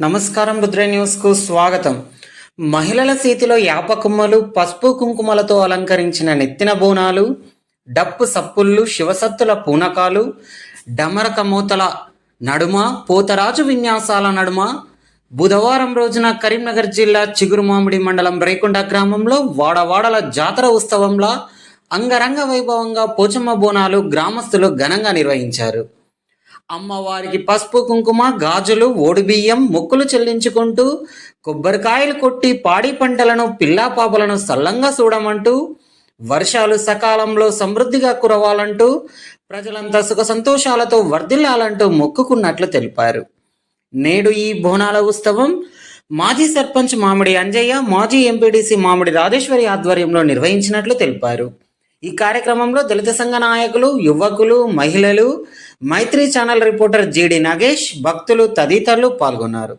నమస్కారం రుద్ర న్యూస్కు స్వాగతం. మహిళల చేతిలో యాపకుమ్మలు పసుపు కుంకుమలతో అలంకరించిన నెత్తిన బోనాలు డప్పు సప్పుళ్ళు శివసత్తుల పూనకాలు డమరక మూతల నడుమ పోతరాజు విన్యాసాల నడుమ బుధవారం రోజున కరీంనగర్ జిల్లా చిగురుమామిడి మండలం రేకొండ గ్రామంలో వాడవాడల జాతర ఉత్సవంలో అంగరంగ వైభవంగా పోచమ్మ బోనాలు గ్రామస్తులు ఘనంగా నిర్వహించారు. అమ్మవారికి పసుపు కుంకుమ గాజులు ఓడిబియ్యం మొక్కులు చెల్లించుకుంటూ కొబ్బరికాయలు కొట్టి పాడి పంటలను పిల్లా పాపలను సల్లంగా చూడమంటూ వర్షాలు సకాలంలో సమృద్ధిగా కురవాలంటూ ప్రజలంతా సుఖ సంతోషాలతో వర్ధిల్లాలంటూ మొక్కుకున్నట్లు తెలిపారు. నేడు ఈ బోనాల ఉత్సవం మాజీ సర్పంచ్ మామిడి అంజయ్య మాజీ ఎంపీడీసీ మామిడి రాజేశ్వరి ఆధ్వర్యంలో నిర్వహించినట్లు తెలిపారు. ఈ కార్యక్రమంలో దళిత సంఘ నాయకులు యువకులు మహిళలు మైత్రి ఛానల్ రిపోర్టర్ జీడి నాగేష్ భక్తులు తదితరులు పాల్గొన్నారు.